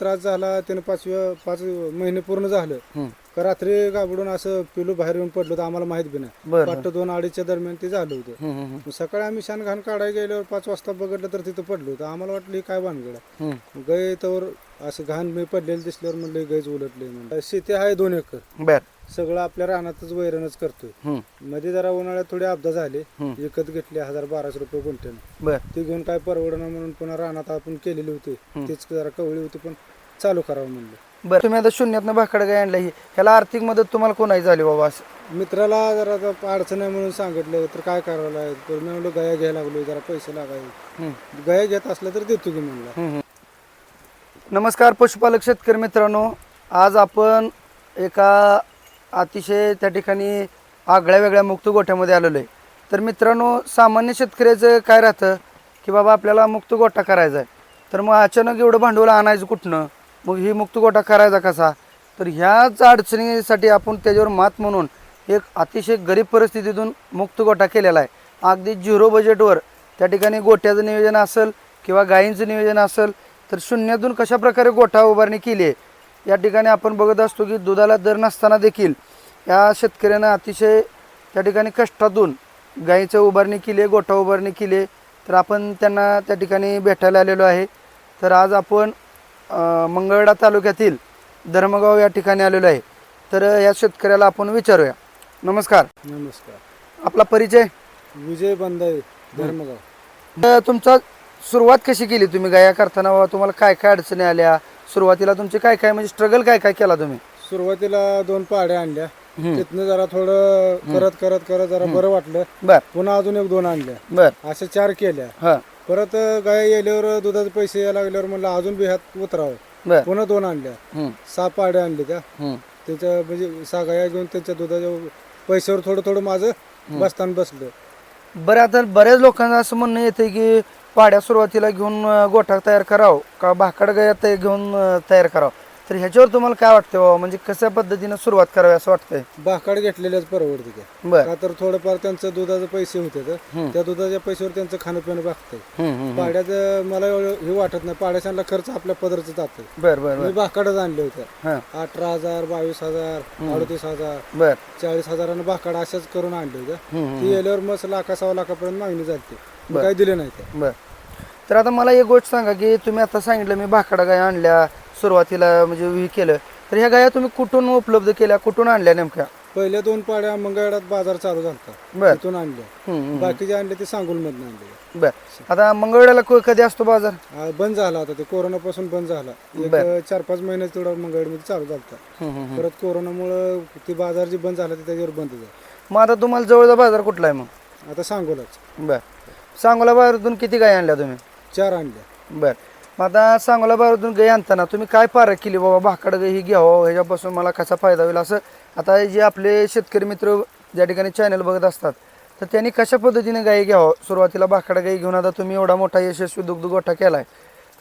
त्रास झाला त्यानं पाचव्या पाच महिने पूर्ण झालं. का रात्री गाबडून असं पिलू बाहेर येऊन पडलो होतं आम्हाला माहीत बी नाही. पाठ दोन अडीचच्या दरम्यान ते झालं होतं. सकाळी आम्ही शान घाण काढायला गेल्यावर पाच वाजता बघितलं तर तिथं पडलो होतं. आम्हाला वाटलं हे काय. हम्म. गाय तर असं घाण मी पडलेलं दिसल्यावर म्हणलं गायच उलटले म्हणलं शेती आहे दोन एकर. बर. सगळं आपल्या रानातच वैरणच करतोय. मध्ये जरा उन्हाळ्यात थोडे अपघात झाले. विकत घेतले हजार बाराशे रुपये गुंठ्यानं. बर. ते घेऊन काय परवडणार म्हणून पुन्हा रानात आपण केलेली होती. तीच जरा कवळी होती पण चालू करावं म्हणलं. बर तुम्ही आता शून्यातनं भाकड गाय आणलं? ही ह्याला आर्थिक मदत तुम्हाला कोणाची झाली बाबा मित्राला जरा अडचण आहे म्हणून सांगितलं तर काय करावं लागेल तर मी म्हणलो गया घ्यायला लागलो जरा पैसे लागायचे गया घेत असलं तर देतो की म्हणलं. नमस्कार पशुपालक शेतकरी मित्रांनो. आज आपण एका अतिशय त्या ठिकाणी आगळ्या वेगळ्या मुक्त गोठ्यामध्ये आलेलो आहे. तर मित्रांनो सामान्य शेतकऱ्याचं काय राहतं की बाबा आपल्याला मुक्त गोठा करायचा आहे. तर मग अचानक एवढं भांडवल आणायचं कुठनं? मग ही मुक्त गोठा करायचा कसा? तर ह्याच अडचणीसाठी आपण त्याच्यावर मात म्हणून एक अतिशय गरीब परिस्थितीतून मुक्त गोठा केलेला आहे. अगदी झिरो बजेटवर त्या ठिकाणी गोठ्याचं नियोजन असेल किंवा गायींचं नियोजन असेल तर शून्यातून कशाप्रकारे गोठा उभारणी केली आहे? या ठिकाणी आपण बघत असतो की दुधाला दर नसताना देखील या शेतकऱ्यानं अतिशय त्या ठिकाणी कष्टातून गाईचं उभारणी केली आहे गोठा उभारणी केली आहे. तर आपण त्यांना त्या ठिकाणी भेटायला आलेलो आहे. तर आज आपण अं, मंगळवेढा तालुक्यातील धर्मगाव या ठिकाणी आलेलो आहे. तर या शेतकऱ्याला आपण विचारूया. नमस्कार. नमस्कार. आपला परिचय? विजय बंदाई धर्मगाव. तर तुमचा सुरुवात कशी केली तुम्ही? गाया करताना बाबा तुम्हाला काय काय अडचणी आल्या? सुरुवातीला तुमचे काय काय म्हणजे स्ट्रगल काय काय केला तुम्ही? सुरुवातीला दोन पाड्या आणल्या. हम्म. तिथनं जरा थोडं करत करत करत जरा बरं वाटलं. बर. पुन्हा अजून एक दोन आणल्या. बर. अशा चार केल्या. हा. परत गाय गेल्यावर दुधाचे पैसे यायला लागल्यावर म्हणलं अजून बी ह्यात उतरावं. बर. पुन्हा दोन आणल्या. हम्म, सहा पाड्या आणल्या त्या. हम्म, त्याच्या म्हणजे सहा गाया घेऊन त्यांच्या दुधाच्या पैशावर थोडं थोडं माझं बसताना बसलं. बरं आता बऱ्याच लोकांना असं म्हणणं येते की पाड्या सुरुवातीला घेऊन गोठा तयार करावं का भाकड गया ते घेऊन तयार करावं? तर ह्याच्यावर तुम्हाला काय वाटतं बाबा? म्हणजे कशा पद्धतीनं सुरुवात करावी असं वाटतंय? भाकाड घेतलेल्याच परवडते त्या बर. का तर थोडंफार त्यांचं दुधाचे पैसे होते तर. त्या दुधाच्या पैशावर त्यांचं खाणं पिणं भागतंय पाड्याचं मला एवढं हे वाटत नाही. पाड्याशांना खर्च आपल्या पदरचं जातोय. बर बर मी भाकाडच आणले होत्या. हां. अठरा हजार बावीस हजार अडतीस हजार बर. चाळीस हजारानं भाकाड अशाच करून आणले हम्म. ती गेल्यावर मग लाखा सव्वा लाखापर्यंत मागणी झाली मग काही दिले नाही बर. तर आता मला एक गोष्ट सांगा की तुम्ही आता सांगितलं मी भाकडा गाया आणल्या सुरुवातीला म्हणजे हे केलं. तर ह्या गाया तुम्ही कुठून उपलब्ध केल्या? कुठून आणल्या नेमक्या? पहिल्या दोन पाड्या मंगळवारात बाजार चालू झाला बर. तिथून आणल्या. बाकीचे आणले ते सांगूल मधून आणले. बर. आता मंगळवेळाला क- कधी असतो बाजार? आ, बंद झाला आता ते. कोरोनापासून बंद झाला. एक चार पाच महिने तेवढा मंगळवारमध्ये चालू झाला. परत कोरोनामुळं ती बाजार जी बंद झाला ते त्याच्यावर बंद झाला. मग आता तुम्हाला जवळचा बाजार कुठला आहे मग? आता सांगोलाच. बर. सांगोला बाजारातून किती गाय आणल्या तुम्ही? चार आणल्या. बर. मग आता सांगोला बाजारातून गाय आणताना तुम्ही काय पारख केली? बाबा भाकड गाय ही घ्यावं ह्याच्यापासून मला कसा फायदा होईल? असं आता जे आपले शेतकरी मित्र ज्या ठिकाणी चॅनल बघत असतात तर त्यांनी कशा पद्धतीने गाय घ्यावं? सुरुवातीला भाकड गाई घेऊन आता तुम्ही एवढा मोठा यशस्वी दुग्ध गोठा केलाय.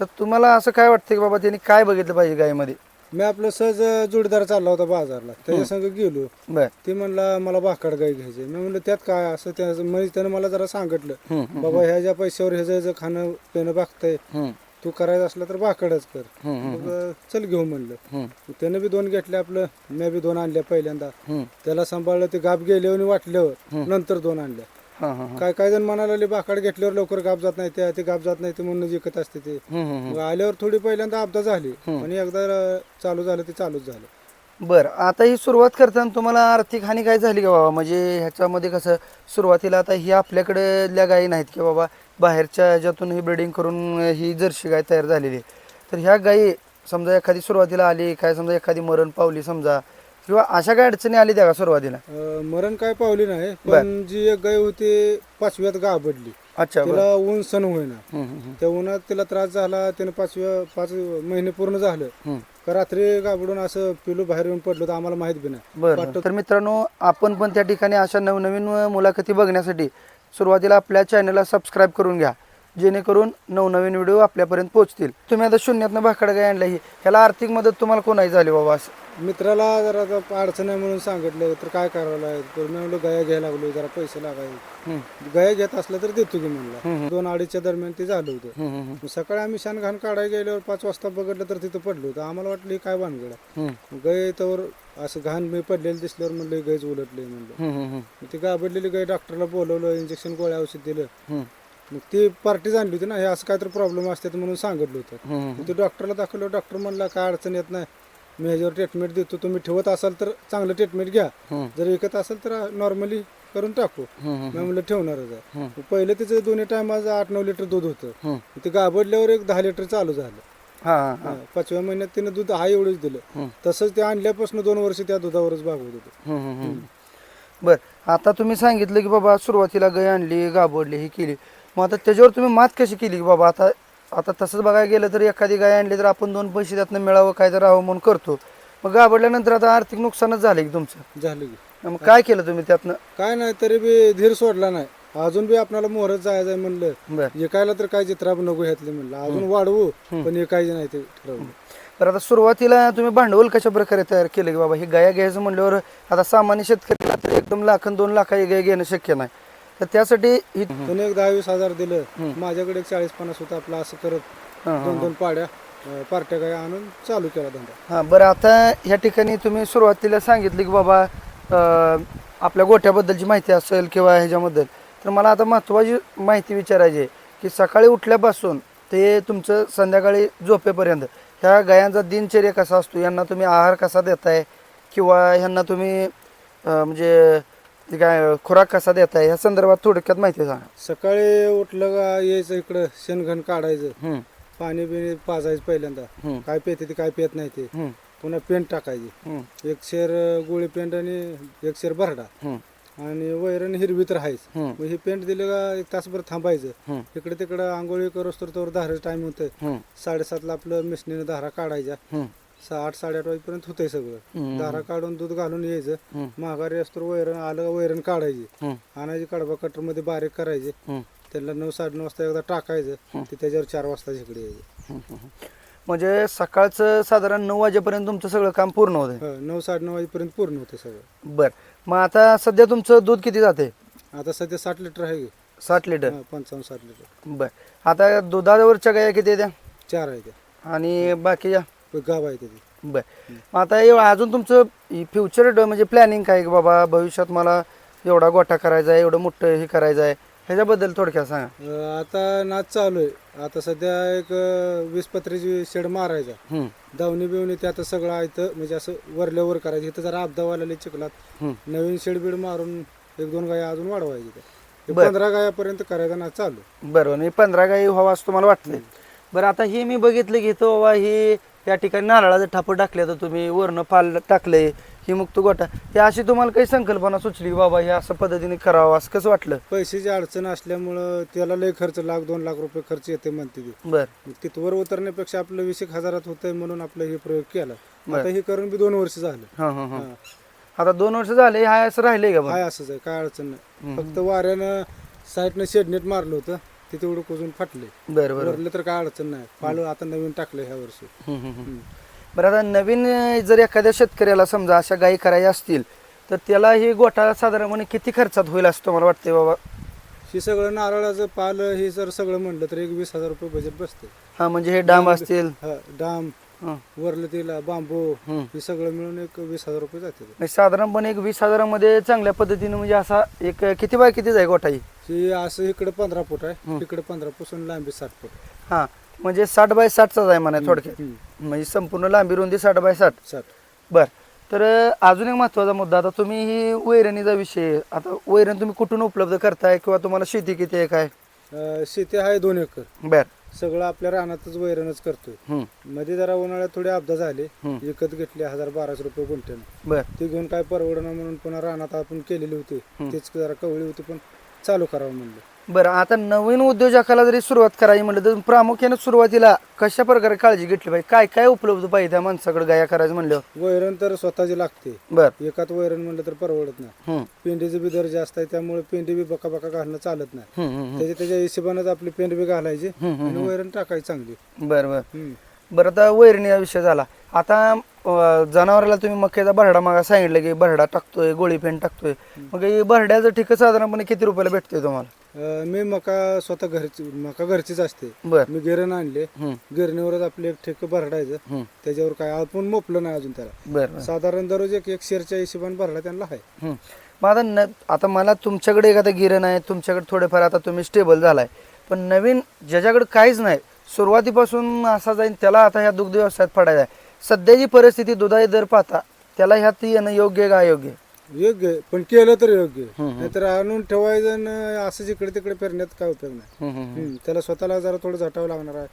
तर तुम्हाला असं काय वाटतं की बाबा त्यांनी काय बघितलं पाहिजे गायमध्ये मी आपलं सहज जोडीदार चालला होता बाजारला. त्याच्या संग गेलो. बर. ते म्हणला मला भाकड गाय घ्यायची मी म्हणलं त्यात काय? असं त्याचं म्हणजे त्यानं मला जरा सांगितलं. बाबा ह्या ज्या पैशावर ह्याचं खाणं पिणं भागतंय तू करायचं असलं तर भाकडच कर. मग चल घेऊ म्हणलं. त्यानं बी दोन घेतले आपलं मी बी दोन आणल्या पहिल्यांदा. त्याला सांभाळलं ते गाप गेल्यावर आणि वाटल्यावर नंतर दोन आणल्या. काय काय जण म्हणायला लागले भाकड घेतल्यावर लवकर गाप जात नाही ते ते गाप जात नाही ते म्हणून जिकत असते ते. आल्यावर थोडी पहिल्यांदा अपदा झाली. पण एकदा चालू झालं ते चालूच झालं. बरं आता ही सुरुवात करताना तुम्हाला आर्थिक हानी काय झाली का बाबा? म्हणजे ह्याच्यामध्ये कसं सुरुवातीला आता ही आपल्याकडल्या गायी नाहीत की बाबा बाहेरच्या ह्याच्यातून ही ब्रिडिंग करून ही जर्सी गाय तयार झालेली. तर ह्या गायी समजा एखादी सुरुवातीला आली काय समजा एखादी मरण पावली समजा किंवा अशा काय अडचणी आली त्या का सुरुवातीला? मरण काय पावली नाही पण जी एक गाय होती पाचव्यात गाबडली अच्छा बरं. तिला ऊन सण होईना. हम्म, हम्म, त्या उन्हात तिला त्रास झाला त्यानं पाचव्या पाच महिने पूर्ण झालं. हम्म. का रात्री गाबडून असं पिलू बाहेर येऊन पडलो तर आम्हाला माहीत बी नाही. बरं तर मित्रांनो आपण पण त्या ठिकाणी अशा नवनवीन मुलाखती बघण्यासाठी सुरुवातीला आपल्या चॅनलला सबस्क्राईब करून घ्या. जेणेकरून नवनवीन व्हिडिओ आपल्यापर्यंत पोहोचतील. तुम्ही आता शून्यातनं भाकड गाय आणल्या ही. ह्याला आर्थिक मदत तुम्हाला कोणाही झाली बाबा असं? मित्राला जरा आता अडचण आहे म्हणून सांगितलं तर काय करावं लागेल? तर मी म्हणलो गया घ्यायला लागलो जरा पैसे लागायचे. हम्म, गया घेत असलं तर देतो की म्हणलं. दोन अडीचच्या दरम्यान ते झालं होतं. हम्म, हम्म, मग सकाळी आम्ही शान घाण काढायला गेल्यावर पाच वाजता बघितलं तर तिथं पडलं होतं. आम्हाला वाटलं हे काय भानगड आहे. हम्म, गाय तर असं घाण मी पडलेलं दिसल्यावर म्हणलं गायच उलटली म्हणलं. हम्म, हम्म, मग ती गाबडलेली गाय डॉक्टरला बोलवलं इंजेक्शन गोळ्या औषध दिलं. हम्म, मग ती पार्टी आणली होती ना हे असं काहीतरी प्रॉब्लेम असतात म्हणून सांगितलं होतं. मग ते डॉक्टरला दाखवलं डॉक्टर म्हणला काय अडचण येत नाही. मी ह्याच्यावर ट्रीटमेंट देतो तुम्ही ठेवत असाल तर चांगलं ट्रीटमेंट घ्या. जर विकत असेल तर नॉर्मली करून टाकू. मी म्हणलं ठेवणारच आहे. पहिलं तिचं दोन्ही टाइम माझं आठ नऊ लिटर दूध होतं. ते गाबडल्यावर एक दहा लिटर चालू झालं. हा पाचव्या महिन्यात तिनं दूध हा एवढंच दिलं. तसंच ते आणल्यापासून दोन वर्ष त्या दुधावरच भागवत होतं. बर आता तुम्ही सांगितलं की बाबा सुरुवातीला गाय आणली गाबडली ही केली. मग आता त्याच्यावर तुम्ही मात कशी केली की बाबा आता आता तसंच बघायला गेलं तर एखादी गाय आणली तर आपण दोन पैसे त्यातनं मिळावं काय तर राहावं म्हणून करतो. मग गाबडल्यानंतर आता आर्थिक नुकसानच झालं की तुमचं. झालं की. मग काय केलं तुम्ही त्यातनं? काय नाही तरी बी धीर सोडला नाही. अजून बी आपल्याला मोहरच जायचं म्हणलं. बर. एकायला तर काय चित्रा नको ह्यातले म्हणलं. अजून वाढवू पण एकायचे नाही ते ठरवलं. तर आता सुरुवातीला तुम्ही भांडवल कशा प्रकारे तयार केलं की बाबा ही गाया घ्यायचं म्हणल्यावर आता सामान्य शेतकऱ्याला तर एकदम लाखन दोन लाखाची गाय घेणं शक्य नाही. तर त्यासाठी ही त्याने एक दहा वीस हजार दिलं माझ्याकडे एक चाळीस पन्नास होतं आपलं असं करत दोन दोन पाड्या पार्ट्या काय आणून चालू केला धंदा. हां बरं आता ह्या ठिकाणी तुम्ही सुरुवातीला सांगितलं की बाबा अं, आपल्या गोठ्याबद्दलची माहिती असेल किंवा ह्याच्याबद्दल तर मला आता महत्त्वाची माहिती विचारायची आहे की सकाळी उठल्यापासून ते तुमचं संध्याकाळी झोपेपर्यंत ह्या गायांचा दिनचर्या कसा असतो? यांना तुम्ही आहार कसा देताय? किंवा ह्यांना तुम्ही अं, म्हणजे ते काय खुराक कसा देताय? ह्या संदर्भात थोडक्यात माहिती सांगा. सकाळी उठलं का यायचं इकडं शेणघण काढायचं. हम्म, पाणी बिणी पाजायचं पहिल्यांदा. हम्म, काय पेते ते काय पेत नाही ते. हम्म, पुन्हा पेंट टाकायची. हम्म, एक शेर गोळी पेंट आणि एक शेर भरडा. हम्म, आणि वैरण हिरवी तर आहेच. हम्म, मग हे पेंट दिलं का एक तासभर थांबायचं. हम्म, इकडे तिकडं आंघोळी करोस तर तोवर धाराचं टाइम होतं हम्म, साडेसातला आपलं मिशनीनं धारा काढायच्या. हम्म, सहा आठ साडेआठ वाजेपर्यंत होतंय सगळं. धारा काढून दूध घालून यायचं. माघारी असतो वैरण आलं वैरण काढायची. आणायची कडबा कटरमध्ये बारीक करायचे. त्याला नऊ साडे नऊ वाजता एकदा टाकायचं. ते त्याच्यावर चार वाजता इकडे यायचं. म्हणजे सकाळचं साधारण नऊ वाजेपर्यंत तुमचं सगळं काम पूर्ण होतं हो, नऊ साडे नऊ वाजेपर्यंत पूर्ण होते सगळं. बर. मग आता सध्या तुमचं दूध किती जाते आता सध्या साठ लिटर आहे? साठ लिटर? पंचावन्न साठ लिटर. बर. आता दुधावरच्या गाया किती आहेत त्या चार आहे त्या आणि बाकीच्या पण गाव आहे त्याची. बर. मग आता एव- अजून तुमचं फ्युचर म्हणजे प्लॅनिंग काय की बाबा भविष्यात मला एवढा गोठा करायचा आहे एवढं मोठं हे करायचं आहे ह्याच्याबद्दल थोडक्यात सांगा. अं, आता नाच चालू आहे. आता सध्या एक अं, वीस पत्रीची शेड मारायचा हम्म, दावणी बिवणी ते आता सगळं आहे इथं म्हणजे असं वरल्यावर करायचं. इथं जरा अपदावाला चिखलात. हम्म. नवीन शेड बीड मारून एक दोन गाया अजून वाढवायची त्या. हे बरं. पंधरा गायापर्यंत करायचा ना चालू बरं मी पंधरा गाई व्हावं असं तुम्हाला वाटतंय? बरं आता हे मी बघितलं की तो बाबा ही या ठिकाणी नारळाचं ठापं टाकले तर तुम्ही वरनं फाल टाकले ही मुक्त गोठा. हे अशी तुम्हाला काही संकल्पना सुचली बाबा हे असं पद्धतीने करावं असं कसं वाटलं? पैशाची अडचण असल्यामुळं त्याला लय खर्च लाख दोन लाख रुपये खर्च येते म्हणते ती. बरं. मग तिथवर उतरण्यापेक्षा आपलं वीस एक हजारात होतंय म्हणून आपलं हे प्रयोग केला. बरं. आता हे करून बी दोन वर्ष झालं. हां हां हां. हा. आता दोन वर्ष झाले हा असं राहिलंय का बरं? हाय असंच आहे काय अडचण नाही. फक्त वाऱ्यानं साईडनं शेडनेट मारलं होतं. ते तेवढं कोजून फाटले. बरं बरं. तर काय अडचण नाही. पाल आता नवीन टाकलं ह्या वर्षी. हम्म, हम्म, हम्म. बरं आता नवीन जर एखाद्या शेतकऱ्याला समजा अशा गायी करायच्या असतील तर त्याला ही गोठा साधारणपणे किती खर्चात होईल असं तुम्हाला वाटतंय बाबा? हे सगळं नारळाचं पाल हे जर सगळं म्हणलं तर एक वीस हजार रुपये बजेट बसते हा म्हणजे हे डांब असतील. हा, डाम हं. वरलं तिला बांबू हम्म. हे सगळं मिळून एक वीस हजार रुपये जाते म्हणजे साधारणपणे एक वीस हजारामध्ये चांगल्या पद्धतीने म्हणजे असा एक किती बाय किती जाय गोठा ही ही असं इकडे पंधरा फूट आहे इकडे पंधरा पासून लांबी साठ फूट. हा म्हणजे साठ बाय साठचाच आहे म्हणा थोडक्यात. म्हणजे संपूर्ण लांबी रुंदी साठ बाय साठ. साठ. बर तर अजून एक महत्त्वाचा मुद्दा आता तुम्ही ही वैरणीचा विषय. आता वैरण तुम्ही कुठून उपलब्ध करताय किंवा तुम्हाला शेती किती आहे काय? अं, शेती आहे दोन एकर. बर. सगळं आपल्या रानातच वैरणच करतोय. हम्म, मध्ये जरा उन्हाळ्यात थोडे अपघात झाले हम्म. विकत घेतले हजार बाराशे रुपये गुंठ्यानं बर. ते घेऊन काय परवडणं म्हणून पुन्हा रानात आपण केलेली होती. हम्म. तेच जरा कवळी होती पण चालू करावं म्हणलं. बरं आता नवीन उद्योजकाला जरी सुरुवात करायची म्हटलं तर प्रामुख्याने सुरुवातीला कशा प्रकारे काळजी घेतली पाहिजे? काय काय उपलब्ध पाहिजे त्या माणसाकडे गाया करायचं म्हणलं? वैरण तर स्वतःची लागते. बरं. एकात वैरण म्हणलं तर परवडत नाही. हम्म, पेंडीचे बी दर जास्त आहे त्यामुळे पेंडी बी बका बका घालणं चालत नाही. हम्म, हम्म, त्याच्या त्याच्या हिशोबानंच आपली पेंड बी घालायची हम्म, आणि वैरण टाकायची चांगली. बरं बरं. हम्म. बरं आता वैरणी हा विषय झाला. आता अं, जनावराला तुम्ही मक्याचा भरडा मागा सांगितलं की भरडा टाकतोय गोळी पेंट टाकतोय. मग हे भरड्याचं ठिक साधारणपणे किती रुपयाला भेटतोय तुम्हाला? अं, मी मका स्वतः घरची मका घरचीच असते. बरं. मी गिरण आणले. हम्म, गिरणीवरच आपले एक ठेक भरडायचं हम्म, त्याच्यावर काय आपण मोपलं नाही अजून त्याला. बरं बरं. साधारण दररोज एक एक शेअरच्या हिशोबाने भरला त्यांना आहे. हम्म. मग आता न आता मला तुमच्याकडे एखादा गिरण आहे तुमच्याकडे थोडेफार आता तुम्ही स्टेबल झालाय. पण नवीन ज्याच्याकडे काहीच नाही सुरुवातीपासून असा जाईल त्याला आता ह्या दुग्ध व्यवसायात पडायचा आहे. सध्याची परिस्थिती दुधाई दर पाहता त्याला ह्यात येणं योग्य का अयोग्य? योग्य आहे, पण केलं तर योग्य आहे. हम्म, हम्म. नाहीतर आणून ठेवायचं आणि असं जिकडे तिकडे फिरण्यात काय उपयोग नाही. हम्म, हम्म, हम्म, त्याला स्वतःला जरा थोडं झटावं लागणार आहे.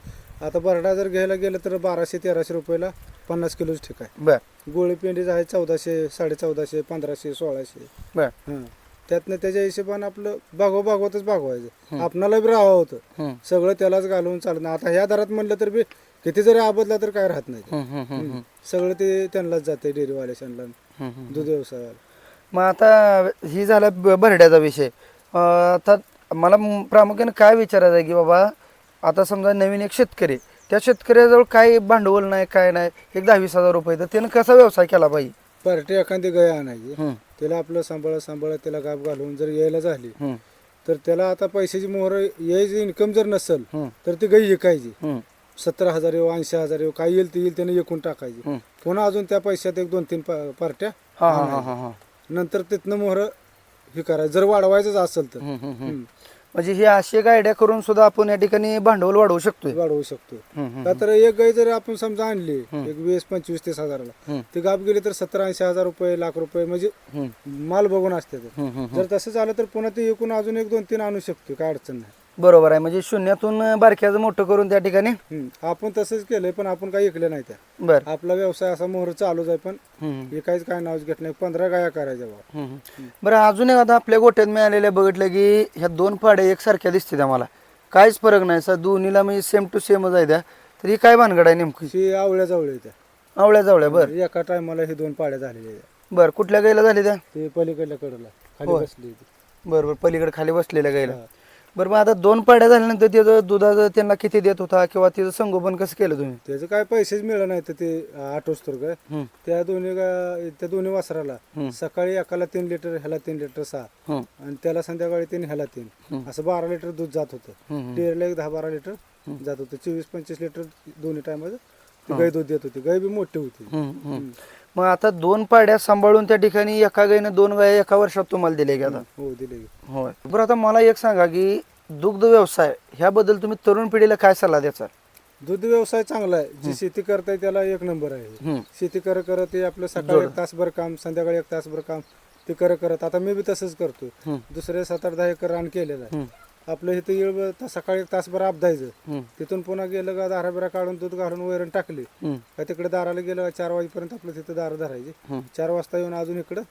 आता बरडा जर घ्यायला गेलं तर बाराशे तेराशे रुपयाला पन्नास किलोच ठीक आहे. बर. गोळी पेंडीचं आहे चौदाशे साडे चौदाशे पंधराशे सोळाशे. बर. हां त्यातनं त्याच्या हिशोबानं आपलं भागव भागवतच भागवायचं. आपणाला बी राहावं होतं. हम्म, सगळं त्यालाच घालवून चालत नाही आता ह्या दरात म्हणलं तर बी किती जरी आबदला तर काय राहत नाही. हम्म, हम्म, हम्म, हम्म. सगळं ते त्यांनाच जाते हम्म, हम्म. दूध व्यवसायाला. मग आता ही झाला ब- भरड्याचा विषय. अं, आता मला म- प्रामुख्याने काय विचारायचं आहे की बाबा आता समजा नवीन एक शेतकरी त्या शेतकऱ्याजवळ काय भांडवल नाही काय नाही एक दहा वीस हजार रुपये तर त्यानं कसा व्यवसाय केला पाहिजे पार्टी एखादी गाय आणायची. हम्म, त्याला आपलं सांभाळत सांभाळत त्याला गाप घालून जर यायला झाली हम्म, तर त्याला आता पैशाची मोहर यायची इन्कम जर नसेल हम्म, तर ती गाई विकायची. हम्म, सत्तर हजार येऊ ऐंशी हजार येऊ काय येईल ते येईल त्याने एकूण टाकायची. पुन्हा अजून त्या पैशात एक दोन तीन पा- पार्ट्या हा हा हा हा हा. नंतर तिथनं मोहर हे करायचं जर वाढवायचंच असेल तर. हम्म, हम्म, हम्म. हम्म, म्हणजे ही अशी एक आयडिया करून सुद्धा आपण या ठिकाणी भांडवल वाढवू शकतोय. वाढवू शकतो हम्म, हम्म, का तर एक गाय जर आपण समजा आणली एक वीस पंचवीस तीस हजाराला हम्म, ती गाप गेली तर सत्तर ऐंशी हजार रुपये लाख रुपये म्हणजे हम्म, माल बघून असते ते. हम्म, हम्म. जर तसं झालं तर पुन्हा ते एकूण अजून एक दोन तीन आणू शकतो काय अडचण नाही. बरोबर आहे. म्हणजे शून्यातून बारक्याचं मोठं करून त्या ठिकाणी? हम्म, आपण तसंच केलंय पण आपण काही ऐकलं नाही त्या. बर. आपला व्यवसाय असा मोहर चालूच आहे पण हम्म, हे काय नावच घेत नाही. पंधरा गाया करायच्या बा. हम्म. बरं अजून एक आता आपल्या गोट्यात मिळालेल्या बघितलं की ह्या दोन पाड्या एकसारख्या दिसतात आम्हाला. काहीच फरक नाही. सर दोन्हीला म्हणजे सेम टू सेमच आहे त्या. तर ही काय भानगड आहे नेमकी? ही आवळ्या जवळ त्या. आवळ्या जावळ्या बर. एका टायमाला ही दोन पाड्या झालेल्या आहेत. बर कुठल्या गायला झाली त्या? ते पलीकडल्या कडला खाली होय. बसली होती. बरं बरं पलीकडे खाली बसलेल्या गायला हा. बरं मग आता दोन पाड्या झाल्यानंतर त्याचं दुधाचं त्यांना किती देत होता किंवा तिचं संगोपन कसं केलं तुम्ही? त्याचं काय पैसेच मिळलं नाही तर ते आठवस्तोर काय हम्म, त्या दोन्ही गा- त्या दोन्ही वासराला हम्म. सकाळी एकाला तीन लिटर ह्याला तीन लिटर सहा. आणि त्याला संध्याकाळी तीन ह्याला तीन. हम्म. असं बारा लिटर दूध जात होतं. डेअरीला एक दहा बारा लिटर जात होतं. चोवीस पंचवीस लिटर दोन्ही टायमाचं गाय दूध देत होती. गाय बी मोठी होती. मग आता दोन पाड्या सांभाळून त्या ठिकाणी एका गायनं दोन गाय एका वर्षात तुम्हाला दिले आता हो दिले होय. बरं आता मला एक सांगा की दुग्ध व्यवसाय ह्याबद्दल तुम्ही तरुण पिढीला काय सल्ला द्याचा दूध व्यवसाय चांगला आहे. जी शेती करताय त्याला एक नंबर आहे. हम्म, शेती कर करत ते आपलं सकाळी एक तासभर काम संध्याकाळी एक तासभर काम ते कर करत. आता मी बी तसंच करतो दुसरे सात आठ दहा एकर रान केलेलं आहे. आपलं इथं येळ ता- सकाळी एक तासभर हम्म, तिथून पुन्हा गेलं का दारा बिरा काढून दूध घालून वैरण टाकली. हम्म, का तिकडे दाराला गेलं का चार वाजेपर्यंत आपलं तिथं दारा धरायची. चार वाजता येऊन अजून इकडं.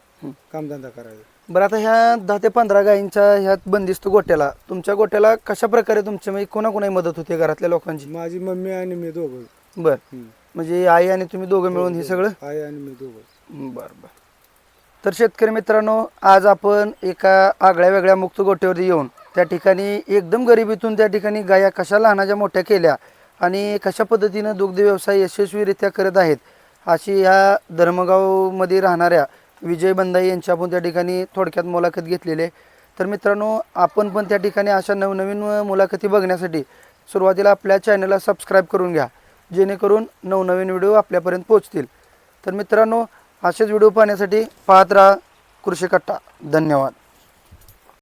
कामधंदा करायचा. बरं आता ह्या दहा ते पंधरा गायींच्या ह्या बंदिस्त गोट्याला तुमच्या गोट्याला कशा प्रकारे तुमच्या म्हणजे कोणाकोणाही मदत होते घरातल्या लोकांची? माझी मम्मी आणि मी दोघं. बर. हम्म. म्हणजे आई आणि तुम्ही दोघं मिळून हे सगळं? आई आणि मी दोघं. बर बर. तर शेतकरी मित्रांनो आज आपण एका आगळ्या वेगळ्या मुक्त गोट्यावरती येऊन त्या ठिकाणी एकदम गरिबीतून त्या ठिकाणी गाया कशा लहानाच्या मोठ्या केल्या आणि कशा पद्धतीनं दुग्ध व्यवसाय यशस्वीरित्या करत आहेत अशी ह्या धर्मगावमध्ये राहणाऱ्या विजय बंदाई यांची आपण त्या ठिकाणी थोडक्यात मुलाखत घेतलेली आहे. तर मित्रांनो आपण पण त्या ठिकाणी अशा नवनवीन मुलाखती बघण्यासाठी सुरुवातीला आपल्या चॅनलला सबस्क्राईब करून घ्या जेणेकरून नवनवीन व्हिडिओ आपल्यापर्यंत पोहोचतील. तर मित्रांनो असेच व्हिडिओ पाहण्यासाठी पाहत राहा कृषी कट्टा. धन्यवाद.